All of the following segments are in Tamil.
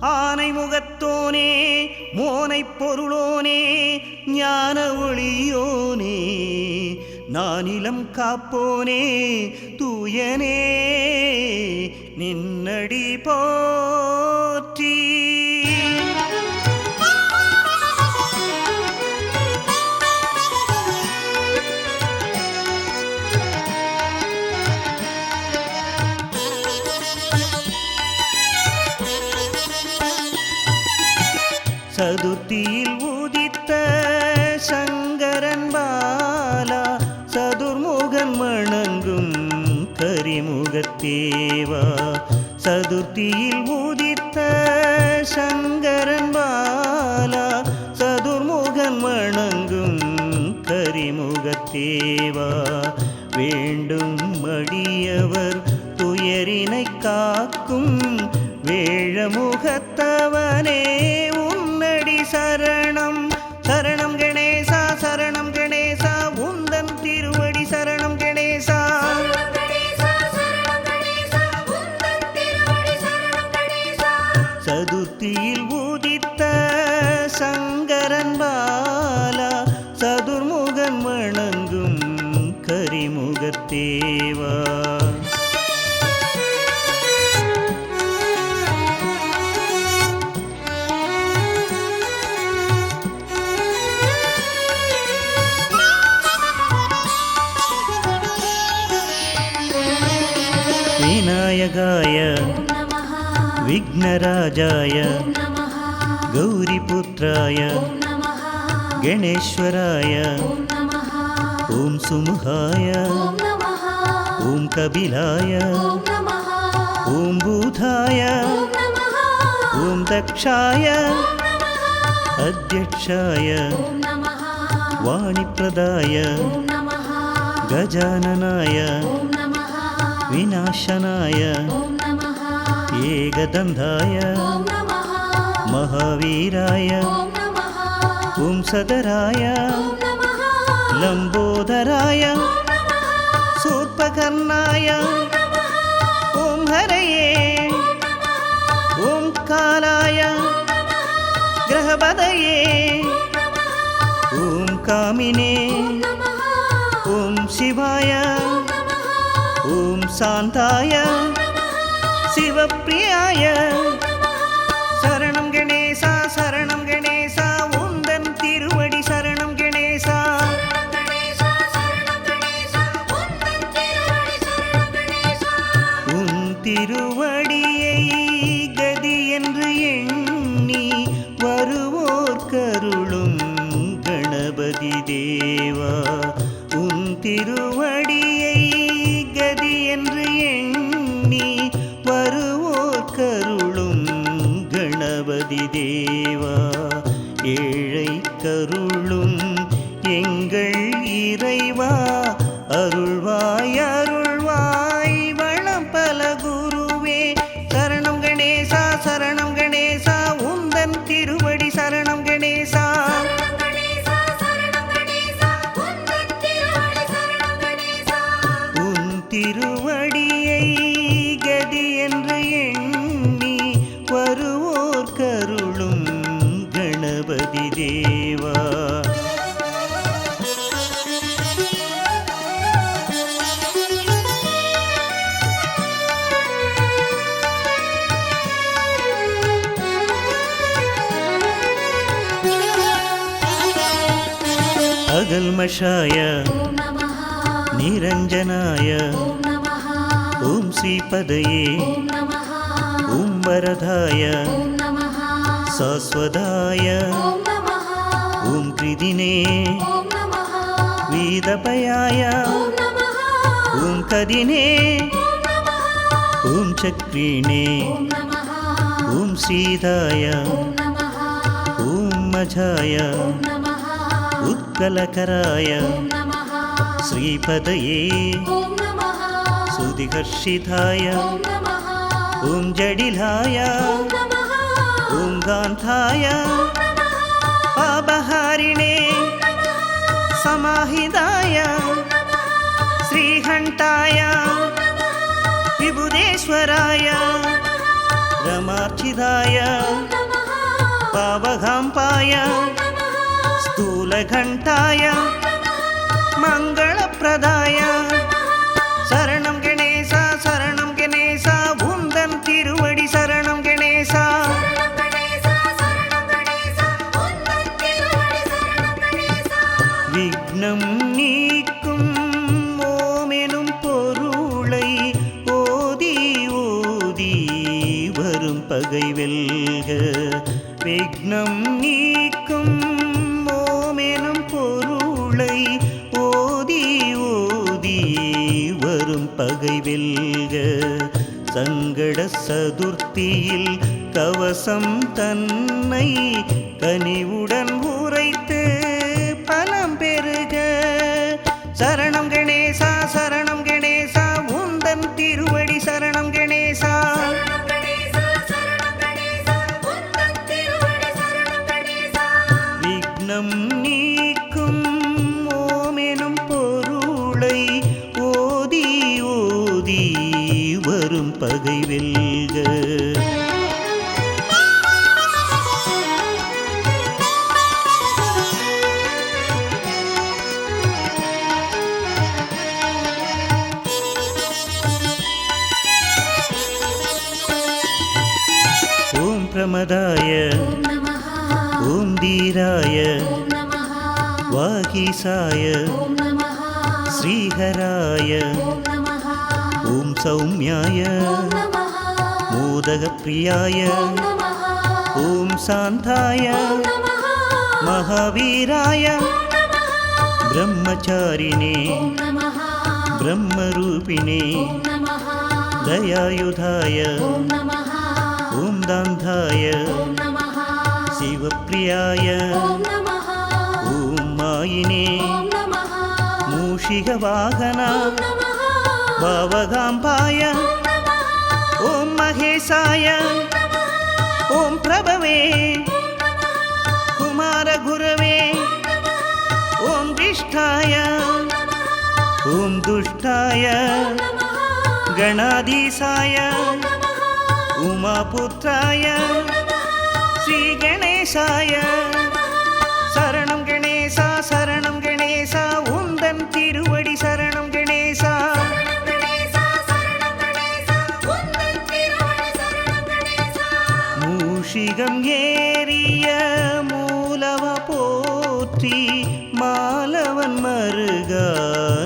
ஆனை முகத்தோனே மோனை பொருளோனே ஞான ஒளியோனே நானிலம் காப்போனே தூயனே நின்னடி போ சதுர்த்தியில் உதித்த சங்கரன் பாலா சதுர்முகன் மணங்கும் கரிமுகத்தேவா சதுர்த்தியில் உதித்த சங்கரன் பாலா சதுர்முகன் மணங்கும் கரிமுகத்தேவா வேண்டும் மடியவர் துயரினை காக்கும் வேழமுகத்தவனே ಶರಣ விக்னராஜாய ஓம் நமः கௌரிபுத்ராய ஓம் நமः கணேஸ்வராய ஓம் நமः ஓம் சுமுகாய ஓம் நமः ஓம் கபிலாய ஏகதந்தாய மகாவீராய ஓம் சதராய லம்போதராய சூர்பகர்ணாய ஓம் ஹரயே ஓம் காலாய கிரகபதயே ஓம் காமினே ஓம் சிவாய ஓம் சாந்தாய சிவப்பிரியாய சரணம் கணேசா சரணம் கணேச. ஓம் ஸ்ரீபதயே ஓம் நமः ஓம் வரதாய ஓம் நமः சாஸ்வதாய ஓம் நமः ஓம் கிருதினே ஓம் நமः வீதபயாய ஓம் दिघर्षिताय ॐ जडिलाय ॐ गान्धाय पापहारिणे समाहिताय श्रीघण्टाय विबुधेश्वराय रमार्चिताय पावघाम्पाय स्थूलघण्टाय मङ्गलप्रदाय शरण சதுர்த்தியில் கவசம் தன்னை கனிவுடன் உரைத்து பலம் பெருக சரணம் கணேசா சரணம் கணேசா உந்தன் திருவடி சரணம் கணேசா. சரணம் கணேசா பகை வெல்க ஓம் பிரமதாய ஓம் நமः ஓம் தீராய ஓம் நமः வாகீசாய ஓம் நமः ஸ்ரீஹராய उदकप्रियाय ॐ शान्ताय महावीराय ब्रह्मचारिणे ब्रह्मरूपिणे दयायुधाय ॐ दान्धाय शिवप्रियाय ॐ मायिने मूषिकवाहना भावगाम्पाय ஓம் நமः ॐ महेशाय ॐ प्रभवे कुमारगुरवे ॐ विष्ठाय ॐ दुष्टाय गणाधीशाय उमापुत्राय श्रीगणेशाय மூஷிகம் ஏறிய மூலவ போற்றி மாலவன் மருகா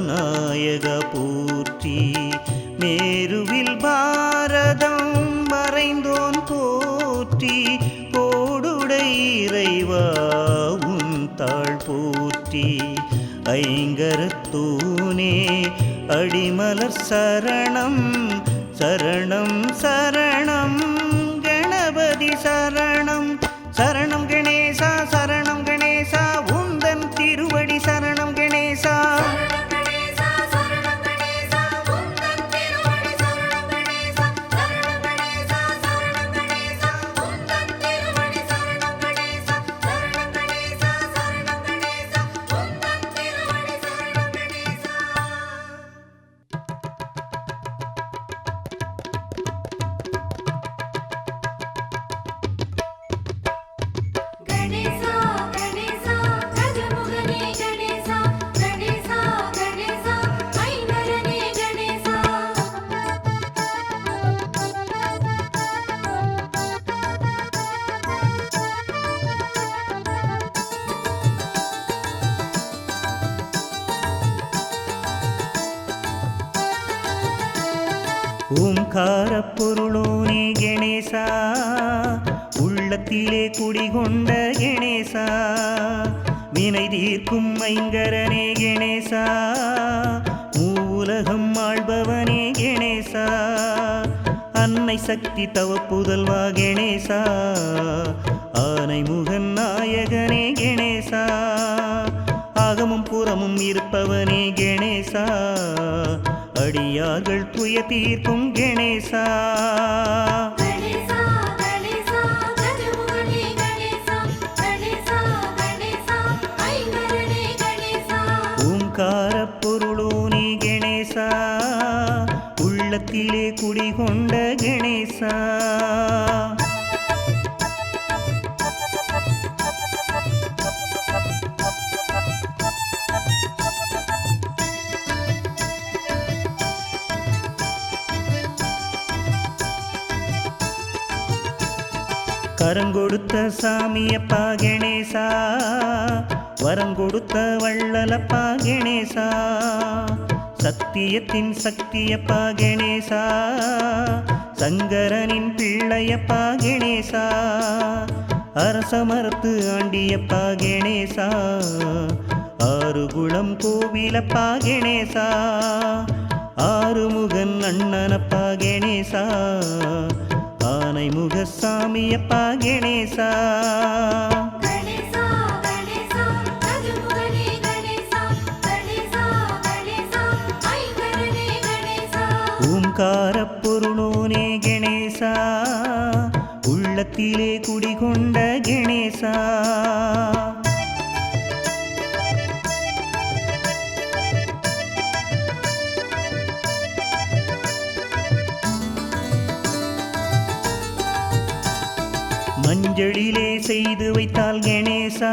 நாயக போற்றி. மேருவில் பாரதம் மறைந்தோன் போற்றி கோடுடை இறைவா உன் தாழ் போற்றி. ஐங்கரத்தூனே அடிமலர் சரணம் இருக்கும் ஐங்கரனே கணேசா மூலகம் ஆள்பவனே கணேசா அன்னை சக்தி தவ புதல்வா கணேசா ஆனை முகன் நாயகனே கணேசா அகமும் புறமும் இருப்பவனே கணேசா அடியார்கள் துய தீர்க்கும் கணேசா. ஏசா கரம் கொடுத்த சாமியப்பா கணேசா வரம் கொடுத்த வள்ளலப்பா கணேசா. சத்தியத்தின் சக்தியப்பா கணேசா சங்கரனின் பிள்ளையப்பா கணேசா அரசமரத்து ஆண்டியப்பா கணேசா ஆறுகுளம் கோவிலப்பா கணேசா ஆறுமுகன் அண்ணனப்பா கணேசா ஆனை முகசாமியப்பா கணேசா கணேசா உள்ளத்திலே குடிகொண்ட கணேசா மஞ்சளிலே செய்து வைத்தால் கணேசா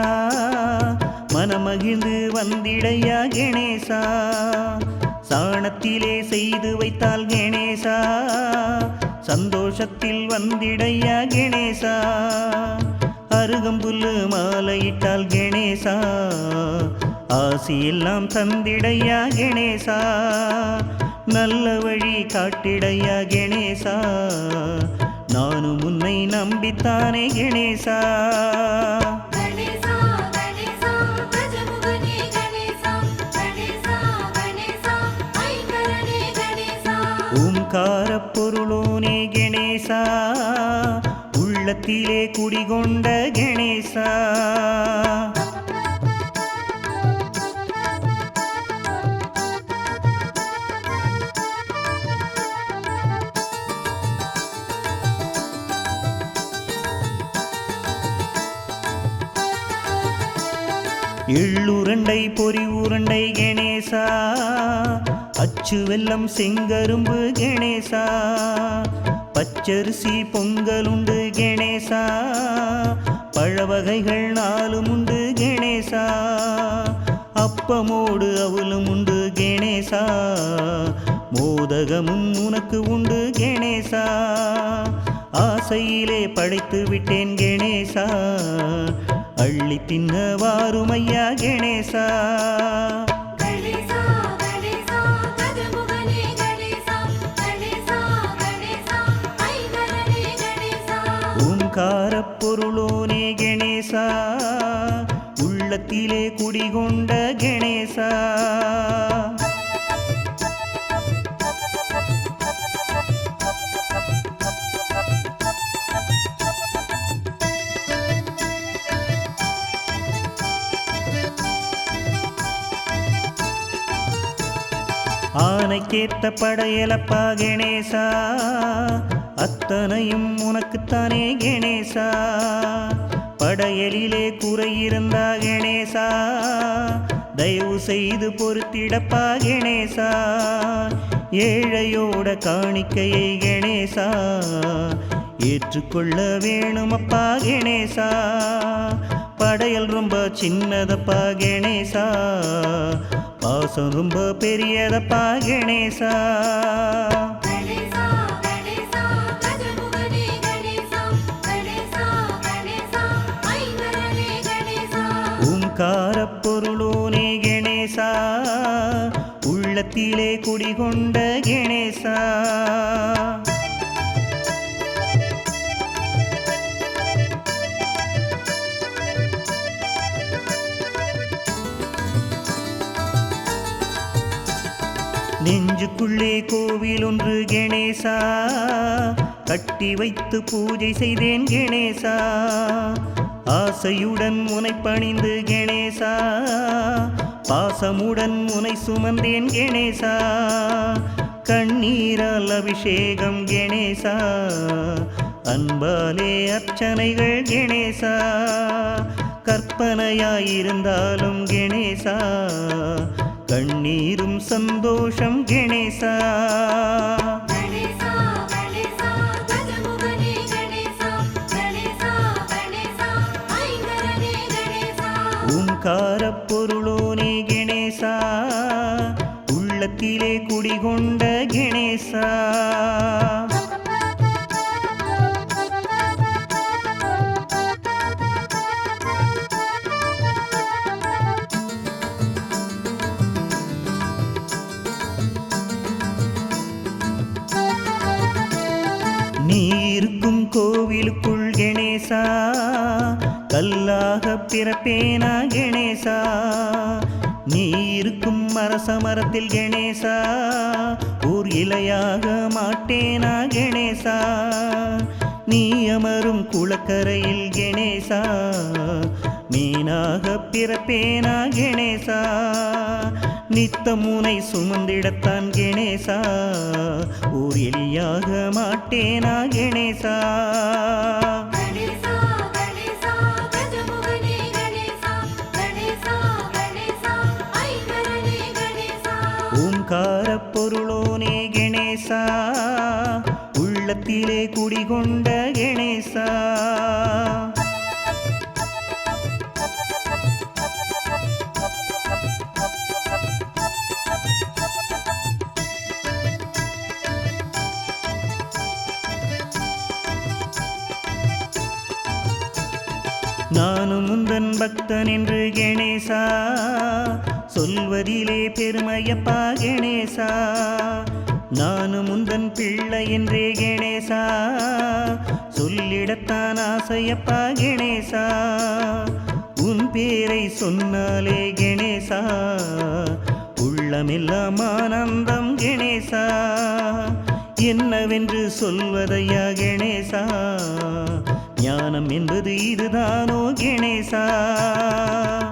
மனமகிழ்ந்து வந்திடையா கணேசா சாணத்திலே செய்து வைத்தால் கணேசா சந்தோஷத்தில் வந்திடையா கணேசா. அருகம்புல்லு மாலையிட்டால் கணேசா. ஆசியெல்லாம் தந்திடையா கணேசா. நல்ல வழி காட்டிடையா கணேசா. நானும் உன்னை நம்பித்தானே கணேசா. கணேசா உள்ளத்திலே குடிகொண்ட கணேசா. எள்ளுருண்டை பொறி உருண்டை கணேசா. அச்சு வெல்லம் செங்கரும்பு கணேசா. பச்சரிசி பொங்கலுண்டு கணேசா. பழவகைகள் நாலும் உண்டு கணேசா. அப்பமோடு அவலும் உண்டு கணேசா. மோதகமும் உனக்கு உண்டு கணேசா. ஆசையிலே படைத்து விட்டேன் கணேசா. அள்ளி தின்ன வாருமையா கணேசா. ஓம்கார கணேசா. உள்ளத்திலே குடிகொண்ட கணேசா. ஆனைக்கேத்த படையலப்பா கணேசா. அத்தனையும் உனக்குத்தானே கணேசா. படையலிலே குறை இருந்தா கணேசா. தயவு செய்து பொறுத்திடப்பா கணேசா. ஏழையோட காணிக்கையை கணேசா. ஏற்றுக்கொள்ள வேணுமப்பா கணேசா. படையல் ரொம்ப சின்னதப்பா கணேசா. பாசம் ரொம்ப பெரியதப்பா கணேசா கணேசா. உள்ளத்திலே குடிகொண்ட கணேசா. நெஞ்சுக்குள்ளே கோவில் ஒன்று கணேசா. கட்டி வைத்து பூஜை செய்தேன் கணேசா. ஆசையுடன் முனை பணிந்து கணேசா. பாசமுடன் முனை சுமந்தேன் கணேசா. கண்ணீரால் அபிஷேகம் கணேசா. அன்பாலே அர்ச்சனைகள் கணேசா. கற்பனையாயிருந்தாலும் கணேசா. கண்ணீரும் சந்தோஷம் கணேசா. உள்ளத்திலே குடிகொண்ட கணேசா. நீ இருக்கும் கோவிலுக்குள் கணேசா கல்லாக பிறப்பேனா கணேசா? நீ இருக்கும் சமர சமரத்தில் கணேசா ஊர் இலையாக மாட்டேனா கணேசா? நீ அமரும் குளக்கரையில் கணேசா மீனாக பிறப்பேனா கணேசா? நித்த முனை சுமந்திடத்தான் கணேசா ஊர் எலியாக மாட்டேனா கணேசா? கணேசா உள்ளத்திலே குடிகொண்ட கணேசா. நானும் முந்தன் பக்தன் என்று கணேசா சொல்வதிலே பெருமையப்பா கணேசா. நானும் முந்தன் பிள்ளை என்றே கணேசா. சொல்லிடத்தான் ஆசையப்பா கணேசா. உன் பேரை சொன்னாலே கணேசா. உள்ளமெல்லாம் ஆனந்தம் கணேசா. என்னவென்று சொல்வதையா கணேசா. ஞானம் என்பது இதுதானோ கணேசா கணேசா.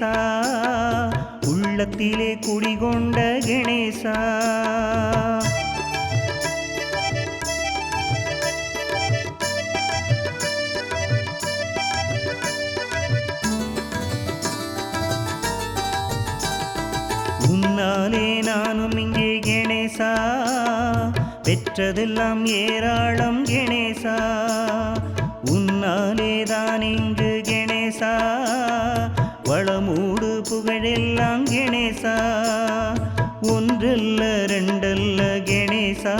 கணேசா உள்ளத்திலே குடிகொண்ட கணேசா. உன்னாலே நானும் இங்கே கணேசா பெற்றதெல்லாம் ஏராளம் கணேசா. உன்னாலே தான் இங்கு கணேசா. கணேசா ஒன்றல்ல ரெண்டல்ல கணேசா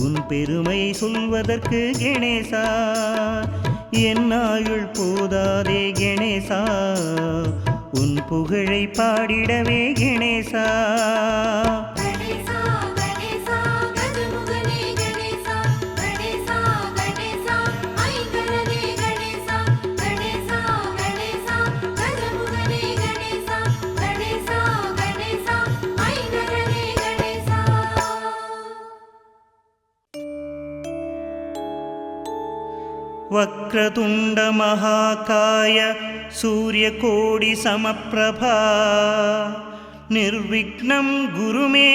உன் பெருமை சொல்வதற்கு கணேசா என் போதாதே கணேசா உன் புகழை பாடிடவே கணேசா. वक्रतुण्ड महाकाय सूर्यकोटिसमप्रभा निर्विघ्नं गुरु मे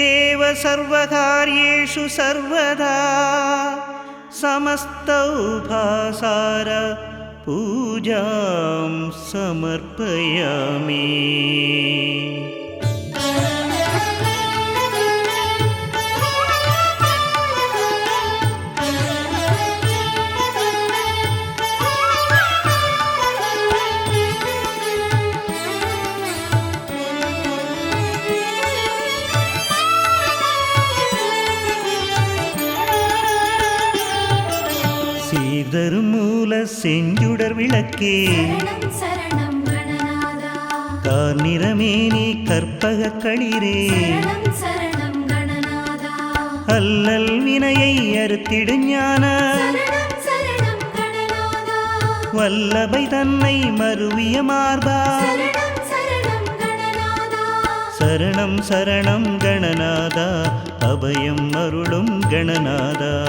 देव सर्वकार्येषु सर्वदा। समस्तौभासार पूजां समर्पयामि செஞ்சுடர் விளக்கே. கார்நிறமேனி கற்பக களிரே. அல்லல் வினையை அறுத்திடு ஞான. வல்லபை தன்னை மருவிய மார்பா. சரணம் சரணம் கணநாதா. சரணம் சரணம் கணநாதா. அபயம் அருளும் கணநாதா.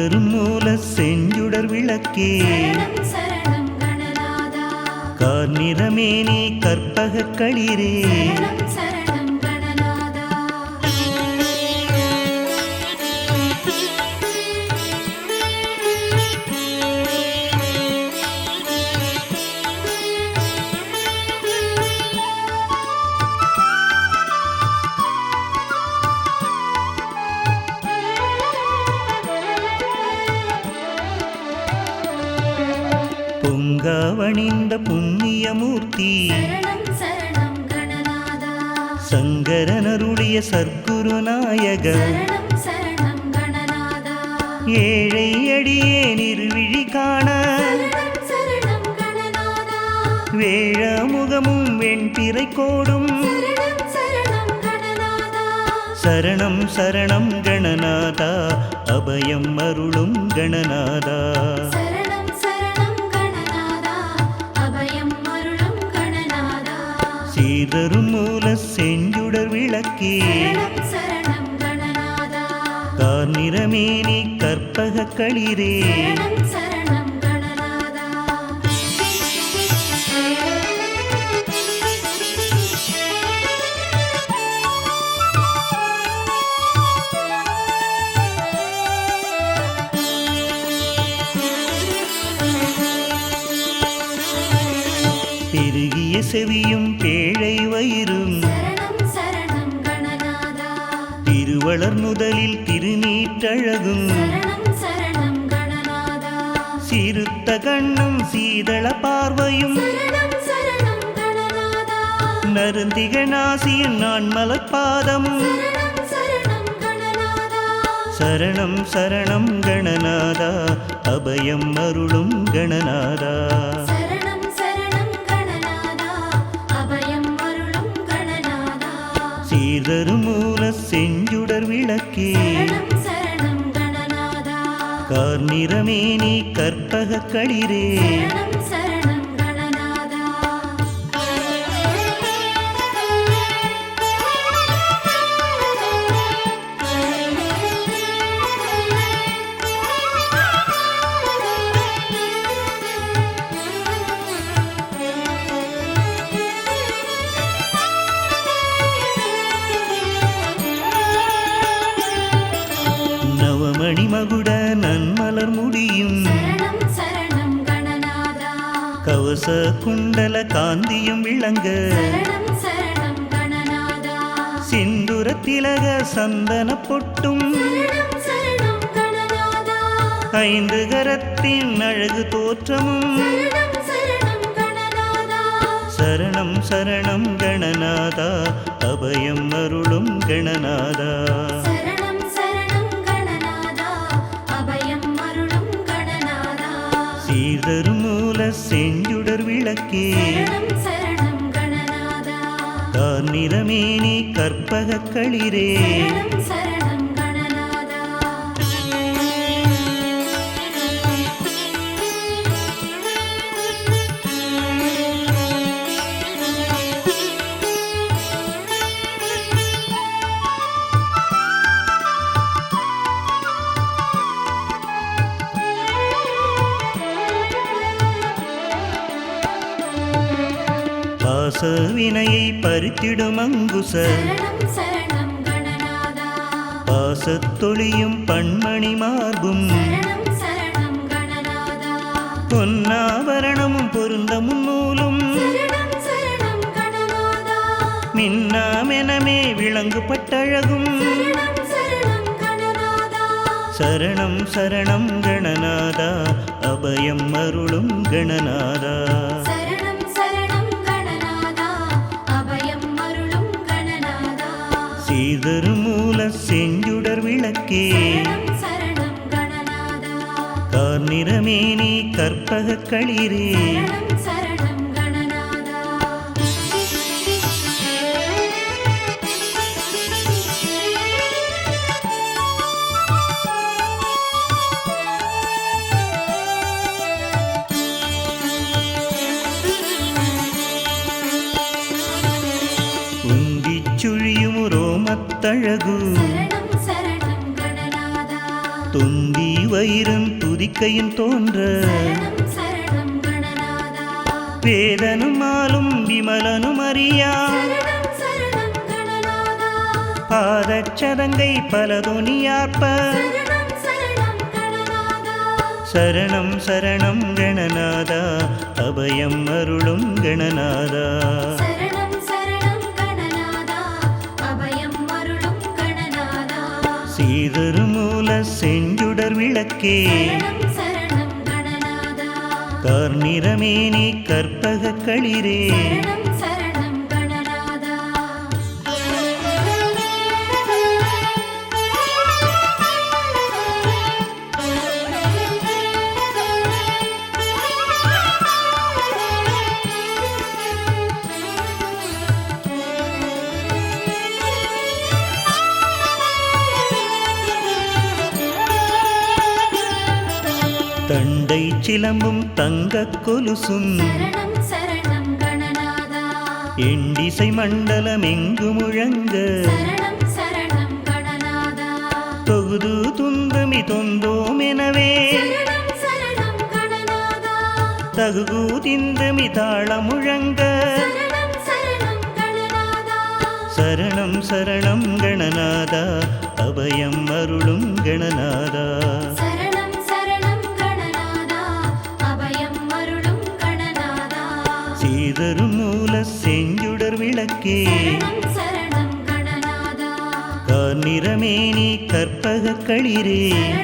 சீர்தரும் மூல செஞ்சுடர் விளக்கே. கார்நிறமேனி கற்பக களிரே. சரணம் கணநாதா அபயம் அருளும் கணநாதா. சீதரும் மூல செஞ்சுடர் விளக்கே. கார்நிறமேனி கற்பக களிரே. செவியும் பேழை வயிறும். திருவளர் முதலில் திருநீற்றழகும். சிறுத்த கண்ணும் சீதள பார்வையும். நருந்திக நாசியின் நான் கணநாதா சரணம் சரணம் கணநாதா அபயம் அருளும் கணநாதா சீர்தரும் மூல செஞ்சுடர் விளக்கே. கணநாதா. கார்நிறமேனி கற்பக களிரே. மகுட நன்மலர் முடியும். கவச குண்டல காந்தியும் விளங்க. சிந்துர திலக சந்தன பொட்டும். ஐந்து கரத்தின் அழகு தோற்றமும். சரணம் சரணம் கணநாதா. அபயம் அருளும் கணநாதா. சீர்தரும் மூல செஞ்சுடர் விளக்கே. கார்நிறமேனி கற்பக களிரே. பாச வினையை பறித்திடும் அங்குச பாசத்தொழியும் பண்மணி மார்பும். பொன்னாபரணமும் சரணம் கணநாதா. மின்னாமெனமே விளங்கு பட்டழகும். சரணம் சரணம் கணநாதா. அபயம் அருளும் கணநாதா. சீதரும் மூல செஞ்சுடர் விளக்கே. கார்நிறமேனி கற்பக களிரே. கணநாதா. தொந்தி வயிறும் துதிக்கையும் தோன்ற. வேதனும் ஆளும் விமலனும் அறியா. பாதச்சதங்கை சரணம் கணநாதா. சரணம் சரணம் கணநாதா. அபயம் அருளும் கணநாதா. விளக்கே கணநாதா கார்நிறமேனி கற்பக களிரே. சிலம்பும் தங்கக் கொலுசும். எண்டிசை மண்டலம் எங்கு முழங்க தொகுது துந்தமி தொந்தோம் எனவே. தகுகு திந்தமி தாள முழங்க சரணம் சரணம் கணநாதா. அபயம் அருளும் கணநாதா. சீதரும் மூல செஞ்சுடர் விளக்கே. கார்நிறமேனி கற்பக களிரே.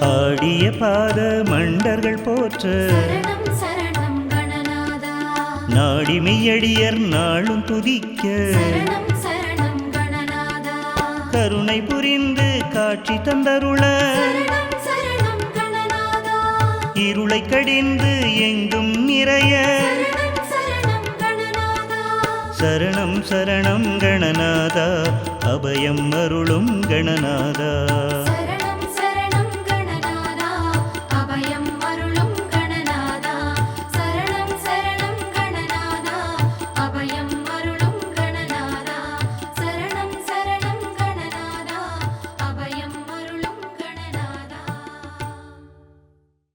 ஆடிய பாத மண்டர்கள் போற்ற நாடிமையடியர் நாளும் துதிக்க கருணை புரிந்து காட்சி தந்தருள இருளை கடிந்து எங்கும் நிறைய சரணம் சரணம் கணநாதா. அபயம் அருளும் கணநாதா.